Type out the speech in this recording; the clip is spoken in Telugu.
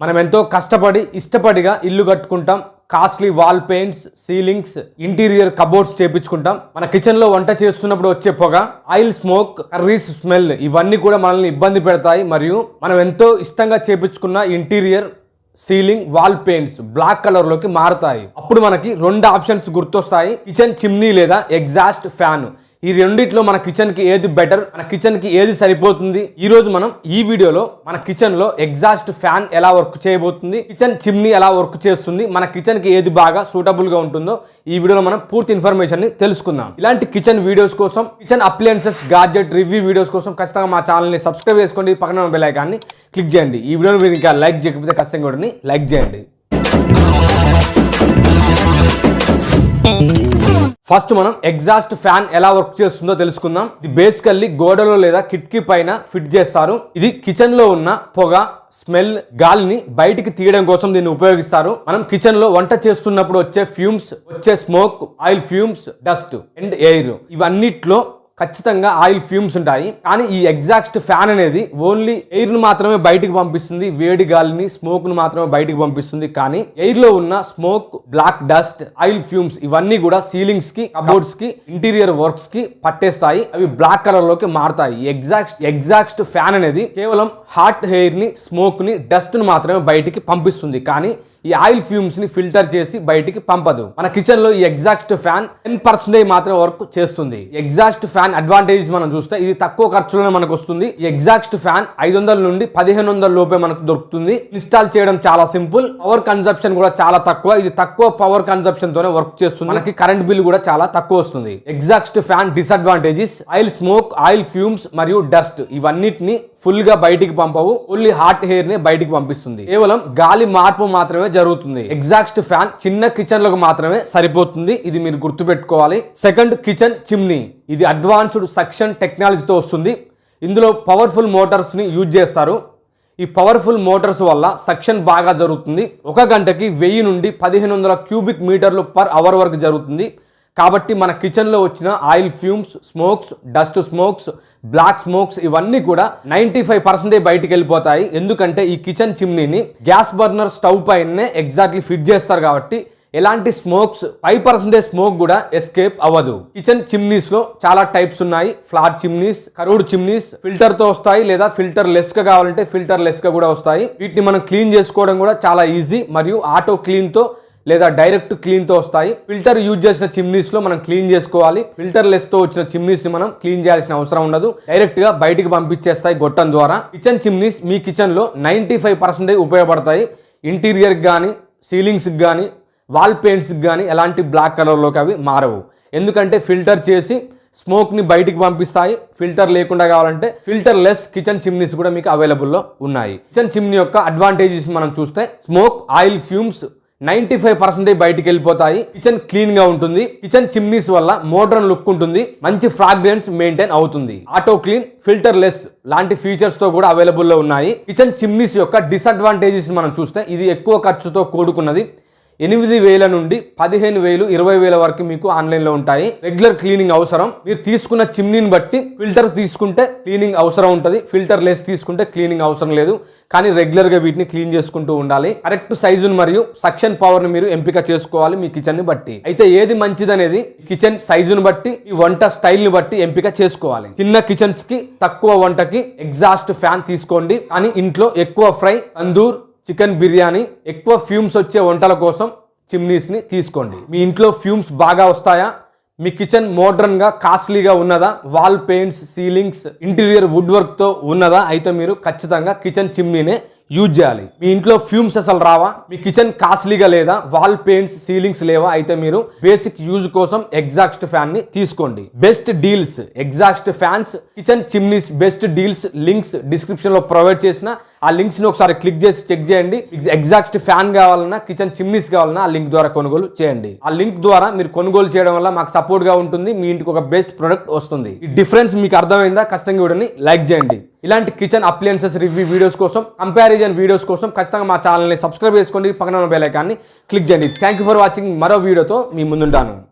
మనం ఎంతో కష్టపడి ఇష్టపడిగా ఇల్లు కట్టుకుంటాం. Costly wall paints ceilings interior cupboards చేపించుకుంటాం. మన కిచెన్లో వంట చేస్తున్నప్పుడు వచ్చే పొగ ఆయిల్ స్మోక్ కర్రీస్ స్మెల్ ఇవన్నీ కూడా మనల్ని ఇబ్బంది పెడతాయి. మరియు మనం ఎంతో ఇష్టంగా చేపించుకున్న interior ceiling wall paints black కలర్లోకి మారుతాయి. అప్పుడు మనకి రెండు ఆప్షన్స్ గుర్తొస్తాయి. కిచెన్ చిమ్నీ లేదా ఎగ్జాస్ట్ ఫ్యాన్ ఈ రెండిట్లో మన కిచెన్కి ఏది బెటర్ మన కిచెన్కి ఏది సరిపోతుంది? ఈ రోజు మనం ఈ వీడియోలో మన కిచెన్లో ఎగ్జాస్ట్ ఫ్యాన్ ఎలా వర్క్ చేయబోతుంది? కిచెన్ చిమ్నీ ఎలా వర్క్ చేస్తుంది? మన కిచెన్కి ఏది బాగా సూటబుల్గా ఉంటుందో ఈ వీడియోలో మనం పూర్తి ఇన్ఫర్మేషన్ని తెలుసుకుందాం. ఇలాంటి కిచెన్ వీడియోస్ కోసం kitchen appliances gadget review videos కోసం ఖచ్చితంగా మా ఛానల్ని సబ్స్క్రైబ్ చేసుకోండి. పక్కన బెల్ ఐకాన్ని క్లిక్ చేయండి. ఈ వీడియోని మీరు ఇంకా లైక్ చేయకపోతే ఖచ్చితంగా వీడియోని లైక్ చేయండి. ఫస్ట్ మనం ఎగ్జాస్ట్ ఫ్యాన్ ఎలా వర్క్ చేస్తుందో తెలుసుకుందాం. ఇది బేసికల్లీ గోడలో లేదా కిటికీ పైన ఫిట్ చేస్తారు. ఇది కిచెన్లో ఉన్న పొగ స్మెల్ గాలిని బయటికి తీయడం కోసం దీన్ని ఉపయోగిస్తారు. మనం కిచెన్లో వంట చేస్తున్నప్పుడు వచ్చే ఫ్యూమ్స్ వచ్చే smoke oil fumes dust and air ఇవన్నిట్లో ఖచ్చితంగా ఆయిల్ ఫ్యూమ్స్ ఉంటాయి. కానీ ఈ ఎగ్జాస్ట్ ఫ్యాన్ అనేది ఓన్లీ ఎయిర్ను మాత్రమే బయటికి పంపిస్తుంది. వేడి గాలిని స్మోక్ను మాత్రమే బయటికి పంపిస్తుంది. కానీ ఎయిర్లో ఉన్న smoke black dust oil fumes ఇవన్నీ కూడా సీలింగ్స్కి కబోర్డ్స్కి ఇంటీరియర్ వర్క్స్కి పట్టేస్తాయి. అవి బ్లాక్ కలర్లోకి మారుతాయి. ఎగ్జాక్ట్ ఎగ్జాక్ట్ ఫ్యాన్ అనేది కేవలం హాట్ ఎయిర్ని స్మోక్ని డస్ట్ను మాత్రమే బయటికి పంపిస్తుంది. కానీ ఈ ఆయిల్ ఫ్యూమ్స్ని ఫిల్టర్ చేసి బయటికి పంపదు. మన కిచెన్లో ఈ ఎగ్జాస్ట్ ఫ్యాన్ టెన్ పర్సెంటేజ్ మాత్రమే వర్క్ చేస్తుంది. ఎగ్జాస్ట్ ఫ్యాన్ అడ్వాంటేజ్ మనం చూస్తే ఇది తక్కువ ఖర్చులోనే మనకు వస్తుంది ఈ ఎగ్జాస్ట్ ఫ్యాన్ ఐదు వందల నుండి పదిహేను వందల లోపే మనకు దొరుకుతుంది. ఇన్స్టాల్ చేయడం చాలా సింపుల్. పవర్ కన్సప్షన్ కూడా చాలా తక్కువ. ఇది తక్కువ పవర్ కన్సప్షన్ తోనే వర్క్ చేస్తుంది. మనకి కరెంట్ బిల్ కూడా చాలా తక్కువ వస్తుంది. Exhaust fan disadvantages oil smoke oil fumes మరియు డస్ట్ ఇవన్నిటిని ఫుల్గా బయటికి పంపవు. ఓన్లీ హాట్ హెయిర్ని బయటికి పంపిస్తుంది. కేవలం గాలి మార్పు మాత్రమే జరుగుతుంది. ఎగ్జాస్ట్ ఫ్యాన్ చిన్న కిచెన్లకు మాత్రమే సరిపోతుంది. ఇది మీరు గుర్తుపెట్టుకోవాలి. Second kitchen chimney. ఇది అడ్వాన్స్డ్ సక్షన్ టెక్నాలజీతో వస్తుంది. ఇందులో పవర్ఫుల్ మోటార్స్ని యూజ్ చేస్తారు. ఈ పవర్ఫుల్ మోటార్స్ వల్ల సక్షన్ బాగా జరుగుతుంది. ఒక గంటకి వెయ్యి నుండి పదిహేను వందల క్యూబిక్ మీటర్లు పర్ అవర్ వరకు జరుగుతుంది. కాబట్టి మన కిచెన్లో వచ్చిన oil fumes smokes dust smokes black smokes ఇవన్నీ కూడా నైంటీ ఫైవ్ పర్సెంటేజ్ బయటికి వెళ్ళిపోతాయి ఎందుకంటే ఈ కిచెన్ చిమ్నీని గ్యాస్ బర్నర్ స్టవ్ పైనే ఎగ్జాక్ట్లీ ఫిట్ చేస్తారు కాబట్టి ఎలాంటి స్మోక్స్ ఫైవ్ పర్సెంటేజ్ స్మోక్ కూడా ఎస్కేప్ అవ్వదు. కిచెన్ చిమ్నీస్లో చాలా టైప్స్ ఉన్నాయి. ఫ్లాట్ చిమ్నీస్ కరువుడ్ చిమ్నీస్ ఫిల్టర్తో వస్తాయి లేదా ఫిల్టర్ లెస్గా కావాలంటే ఫిల్టర్ లెస్గా కూడా వస్తాయి. వీటిని మనం క్లీన్ చేసుకోవడం కూడా చాలా ఈజీ మరియు ఆటో క్లీన్తో లేదా డైరెక్ట్ క్లీన్తో వస్తాయి. ఫిల్టర్ యూజ్ చేసిన చిమ్నీస్లో మనం క్లీన్ చేసుకోవాలి. ఫిల్టర్ లెస్తో వచ్చిన చిమ్నీస్ని మనం క్లీన్ చేయాల్సిన అవసరం ఉండదు. డైరెక్ట్గా బయటికి పంపించేస్తాయి గొట్టం ద్వారా. కిచెన్ చిమ్నీస్ మీ కిచెన్లో నైంటీ ఫైవ్ పర్సెంటేజ్ ఉపయోగపడతాయి ఇంటీరియర్ కానీ సీలింగ్స్ కానీ వాల్ పెయింట్స్కి కానీ ఎలాంటి బ్లాక్ కలర్లోకి అవి మారవు. ఎందుకంటే ఫిల్టర్ చేసి స్మోక్ని బయటికి పంపిస్తాయి. ఫిల్టర్ లేకుండా కావాలంటే ఫిల్టర్ లెస్ కిచెన్ చిమ్నీస్ కూడా మీకు అవైలబుల్లో ఉన్నాయి. కిచెన్ చిమ్నీ యొక్క అడ్వాంటేజెస్ మనం చూస్తే smoke oil fumes ninety five percentage బయటికి వెళ్ళిపోతాయి కిచెన్ క్లీన్గా ఉంటుంది. కిచెన్ చిమ్నీస్ వల్ల మోడర్న్ లుక్ ఉంటుంది. మంచి ఫ్రాగ్రెన్స్ మెయింటైన్ అవుతుంది. ఆటో క్లీన్ ఫిల్టర్ లెస్ లాంటి ఫీచర్స్తో కూడా అవైలబుల్లో ఉన్నాయి. కిచెన్ చిమ్నీస్ యొక్క డిసడ్వాంటేజెస్ మనం చూస్తే ఇది ఎక్కువ ఖర్చుతో కూడుకున్నది. ఎనిమిది వేల నుండి పదిహేను వేలు ఇరవై వేల వరకు మీకు ఆన్లైన్లో ఉంటాయి. రెగ్యులర్ క్లీనింగ్ అవసరం. మీరు తీసుకున్న చిమ్నీని బట్టి ఫిల్టర్స్ తీసుకుంటే క్లీనింగ్ అవసరం ఉంటుంది. ఫిల్టర్ లెస్ తీసుకుంటే క్లీనింగ్ అవసరం లేదు. కానీ రెగ్యులర్గా వీటిని క్లీన్ చేసుకుంటూ ఉండాలి. కరెక్ట్ సైజును మరియు సక్షన్ పవర్ని మీరు ఎంపిక చేసుకోవాలి మీ కిచెన్ని బట్టి. అయితే ఏది మంచిదనేది కిచెన్ సైజును బట్టి ఈ వంట స్టైల్ని బట్టి ఎంపిక చేసుకోవాలి. చిన్న కిచెన్స్కి తక్కువ వంటకి ఎగ్జాస్ట్ ఫ్యాన్ తీసుకోండి. కానీ ఇంట్లో ఎక్కువ ఫ్రై తందూర్ చికెన్ బిర్యానీ ఎక్కువ ఫ్యూమ్స్ వచ్చే వంటల కోసం చిమ్నీస్ని తీసుకోండి. మీ ఇంట్లో ఫ్యూమ్స్ బాగా వస్తాయా? మీ కిచెన్ మోడ్రన్గా కాస్ట్లీగా ఉన్నదా? Wall paints ceilings interior wood వర్క్తో ఉన్నదా? అయితే మీరు ఖచ్చితంగా కిచెన్ చిమ్నీనే యూజ్ చేయాలి. మీ ఇంట్లో ఫ్యూమ్స్ అసలు రావా? మీ కిచెన్ కాస్ట్లీగా లేదా? వాల్ పెయింట్స్ సీలింగ్స్ లేవా? అయితే మీరు బేసిక్ యూజ్ కోసం ఎగ్జాస్ట్ ఫ్యాన్ని తీసుకోండి. Best deals exhaust fans kitchen chimneys best deals links డిస్క్రిప్షన్లో ప్రొవైడ్ చేసిన ఆ లింక్స్ని ఒకసారి క్లిక్ చేసి చెక్ చేయండి. ఎగ్జాక్ట్ ఫ్యాన్ కావాలన్నా కిచెన్ చిమ్నీస్ కావాలన్నా ఆ లింక్ ద్వారా కొనుగోలు చేయండి. ఆ లింక్ ద్వారా మీరు కొనుగోలు చేయడం వల్ల మాకు సపోర్ట్గా ఉంటుంది. మీ ఇంటికి ఒక బెస్ట్ ప్రొడక్ట్ వస్తుంది. ఈ డిఫరెన్స్ మీకు అర్థమైందా? ఖచ్చితంగా వీడియోని లైక్ చేయండి. ఇలాంటి కిచెన్ అప్లయన్సెస్ రివ్యూ వీడియోస్ కోసం కంపారిజన్ వీడియోస్ కోసం ఖచ్చితంగా మా ఛానల్ని సబ్స్క్రైబ్ చేసుకోండి. పక్కన బెల్ ఐకాన్ని క్లిక్ చేయండి. థ్యాంక్ యూ ఫర్ వాచింగ్ మరో వీడియోతో మీ ముందుంటాను.